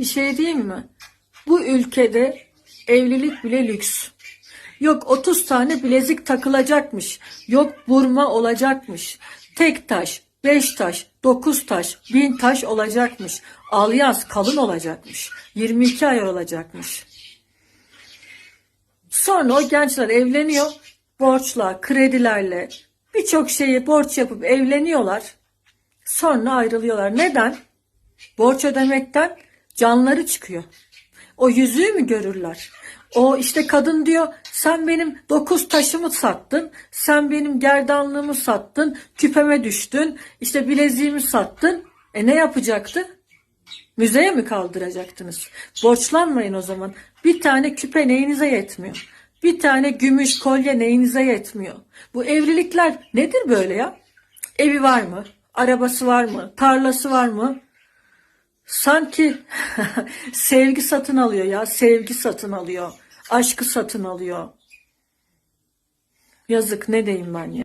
Bir şey diyeyim mi? Bu ülkede evlilik bile lüks. Yok 30 tane bilezik takılacakmış. Yok burma olacakmış. Tek taş, 5 taş, 9 taş, 1000 taş olacakmış. Alyans kalın olacakmış. 22 ay olacakmış. Sonra o gençler evleniyor. Borçla, kredilerle birçok şeyi borç yapıp evleniyorlar. Sonra ayrılıyorlar. Neden? Borç ödemekten canları çıkıyor. O yüzüğü mü görürler? O işte kadın diyor sen benim dokuz taşımı sattın, sen benim gerdanlığımı sattın, küpeme düştün, işte bileziğimi sattın. E ne yapacaktı? Müzeye mi kaldıracaktınız? Borçlanmayın o zaman. Bir tane küpe neyinize yetmiyor? Bir tane gümüş kolye neyinize yetmiyor? Bu evlilikler nedir böyle ya? Evi var mı? Arabası var mı? Tarlası var mı? Sanki sevgi satın alıyor ya. Sevgi satın alıyor. Aşkı satın alıyor. Yazık ne diyeyim ben ya.